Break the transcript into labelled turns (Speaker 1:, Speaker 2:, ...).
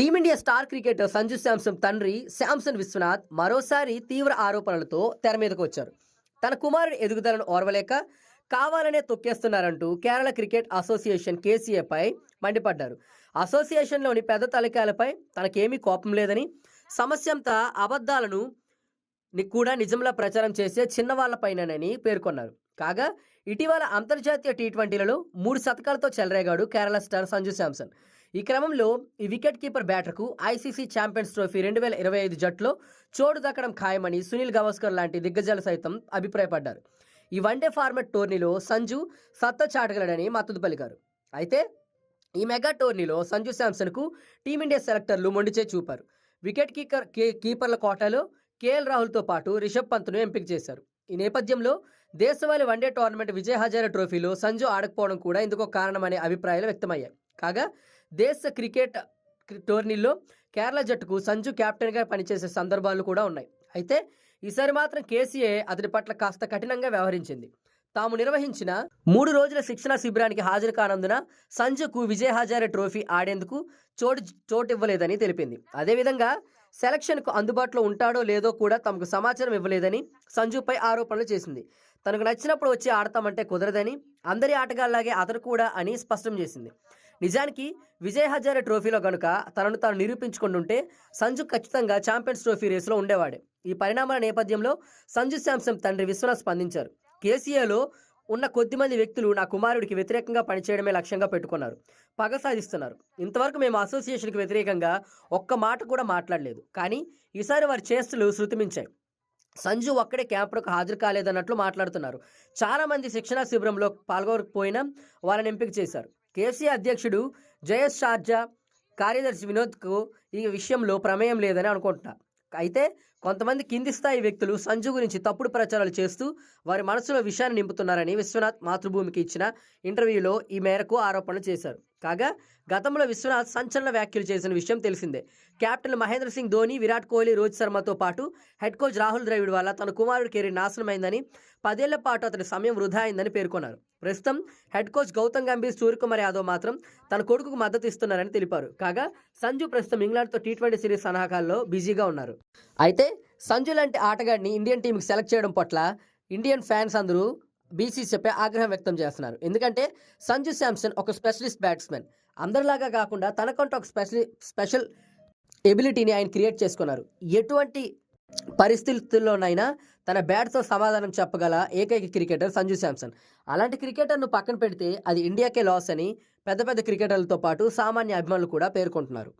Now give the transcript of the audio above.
Speaker 1: Team India star cricketer Sanju Samson తండ్రి శాంసన్ విశ్వనాథ్ మరోసారి తీవ్ర ఆరోపణలతో తెర మీదకు వచ్చారు. తన కుమారుడి ఎదుగుదలను ఓర్వలేక కావాలనే తొక్కేస్తున్నారంటూ కేరళ క్రికెట్ అసోసియేషన్ కేసీఏపై మండిపడ్డారు. అసోసియేషన్లోని పెద్ద తలకాయలపై తనకేమీ కోపం లేదని సమస్యంతా అబద్ధాలను కూడా నిజంలా ప్రచారం చేసే చిన్నవాళ్ళపైనని పేర్కొన్నారు. కాగా ఇటీవల అంతర్జాతీయ టీ ట్వంటీలలో మూడు శతకాలతో చెలరేగాడు కేరళ స్టార్ సంజు శాంసన్. ఈ క్రమంలో ఈ వికెట్ కీపర్ బ్యాటర్కు ఐసీసీ ఛాంపియన్స్ ట్రోఫీ రెండు వేల ఇరవై ఐదు జట్లో చోటు దక్కడం ఖాయమని సునీల్ గవాస్కర్ లాంటి దిగ్గజాలు సైతం అభిప్రాయపడ్డారు. ఈ వన్డే ఫార్మాట్ టోర్నీలో సంజు సత్తా చాటగలడని మద్దతు పలికారు అయితే ఈ మెగా టోర్నీలో సంజు శాంసన్కు టీమిండియా సెలెక్టర్లు మొండిచే చూపారు. వికెట్ కీకర్ కే- కీపర్ల కోటాలో కేఎల్ రాహుల్తో పాటు రిషబ్ పంత్ను ఎంపిక చేశారు. ఈ నేపథ్యంలో దేశవాళీ వన్డే టోర్నమెంట్ విజయ్ హజారే ట్రోఫీలో సంజు ఆడకపోవడం కూడా ఇందుకు కారణమనే అభిప్రాయాలు వ్యక్తమయ్యాయి. కాగా దేశ క్రికెట్ టోర్నీల్లో కేరళ జట్టుకు సంజు కెప్టెన్గా పనిచేసే సందర్భాలు కూడా ఉన్నాయి. అయితే ఈసారి మాత్రం కేసీఏ అతడి పట్ల కాస్త కఠినంగా వ్యవహరించింది. తాము నిర్వహించిన మూడు రోజుల శిక్షణ శిబిరానికి హాజరు కానందున సంజుకు విజయ్ హజారే ట్రోఫీ ఆడేందుకు చోటు చోటు ఇవ్వలేదని తెలిపింది. అదేవిధంగా సెలక్షన్కు అందుబాటులో ఉంటాడో లేదో కూడా తమకు సమాచారం ఇవ్వలేదని సంజుపై ఆరోపణలు చేసింది. తనకు నచ్చినప్పుడు వచ్చి ఆడతామంటే కుదరదని అందరి ఆటగాళ్ళలాగే అతను కూడా అని స్పష్టం చేసింది. నిజానికి విజయ్ హజారే ట్రోఫీలో గనుక తనను తాను నిరూపించుకుంటుంటే సంజు ఖచ్చితంగా ఛాంపియన్స్ ట్రోఫీ రేసులో ఉండేవాడే. ఈ పరిణామాల నేపథ్యంలో సంజు శాంసన్ తండ్రి విశ్వనాథ్ స్పందించారు. కేసీఏలో ఉన్న కొద్దిమంది వ్యక్తులు నా కుమారుడికి వ్యతిరేకంగా పనిచేయడమే లక్ష్యంగా పెట్టుకున్నారు. పగ సాధిస్తున్నారు. ఇంతవరకు మేము అసోసియేషన్కి వ్యతిరేకంగా ఒక్క మాట కూడా మాట్లాడలేదు. కానీ ఈసారి వారి చేష్టలు శృతిమించాయి. సంజు ఒక్కడే క్యాంపులకు హాజరు కాలేదన్నట్లు మాట్లాడుతున్నారు. చాలామంది శిక్షణా శిబిరంలో పాల్గొనకపోయినా వాళ్ళని ఎంపిక చేశారు. కేసీఆర్ అధ్యక్షుడు జయస్ షార్జా కార్యదర్శి వినోద్కు ఈ విషయంలో ప్రమేయం లేదని అనుకుంటున్నా. అయితే కొంతమంది కింది స్థాయి వ్యక్తులు సంజు గురించి తప్పుడు ప్రచారాలు చేస్తూ వారి మనసులో విషయాన్ని నింపుతున్నారని విశ్వనాథ్ మాతృభూమికి ఇచ్చిన ఇంటర్వ్యూలో ఈ మేరకు ఆరోపణలు చేశారు. కాగా గతంలో విశ్వనాథ్ సంచలన వ్యాఖ్యలు చేసిన విషయం తెలిసిందే. కెప్టెన్ మహేంద్ర సింగ్ ధోని విరాట్ కోహ్లీ రోహిత్ శర్మతో పాటు హెడ్ కోచ్ రాహుల్ ద్రవిడ్ వల్ల తన కుమారుడి కెరీర్ నాశనమైందని పదేళ్ళ పాటు అతని సమయం వృధా అయిందని పేర్కొన్నారు. ప్రస్తుతం హెడ్ కోచ్ గౌతమ్ గంభీర్ సూర్యకుమార్ యాదవ్ మాత్రం తన కొడుకుకు మద్దతు ఇస్తున్నారని తెలిపారు. కాగా సంజు ప్రస్తుతం ఇంగ్లాండ్తో టీ ట్వంటీ సిరీస్ సన్నాహకాల్లో బిజీగా ఉన్నారు. అయితే సంజు లాంటి ఆటగాడిని ఇండియన్ టీంకి సెలెక్ట్ చేయడం పట్ల ఇండియన్ ఫ్యాన్స్ అందరూ బీసీసీపై ఆగ్రహం వ్యక్తం చేస్తున్నారు. ఎందుకంటే సంజు శాంసన్ ఒక స్పెషలిస్ట్ బ్యాట్స్మెన్. అందరిలాగా కాకుండా తనకంటూ ఒక స్పెషలి స్పెషల్ ఎబిలిటీని ఆయన క్రియేట్ చేసుకున్నారు. ఎటువంటి పరిస్థితుల్లోనైనా తన బ్యాట్తో సమాధానం చెప్పగల ఏకైక క్రికెటర్ సంజు శాంసన్. అలాంటి క్రికెటర్ను పక్కన పెడితే అది ఇండియాకే లాస్ అని పెద్ద పెద్ద క్రికెటర్లతో పాటు సామాన్య అభిమానులు కూడా పేర్కొంటున్నారు.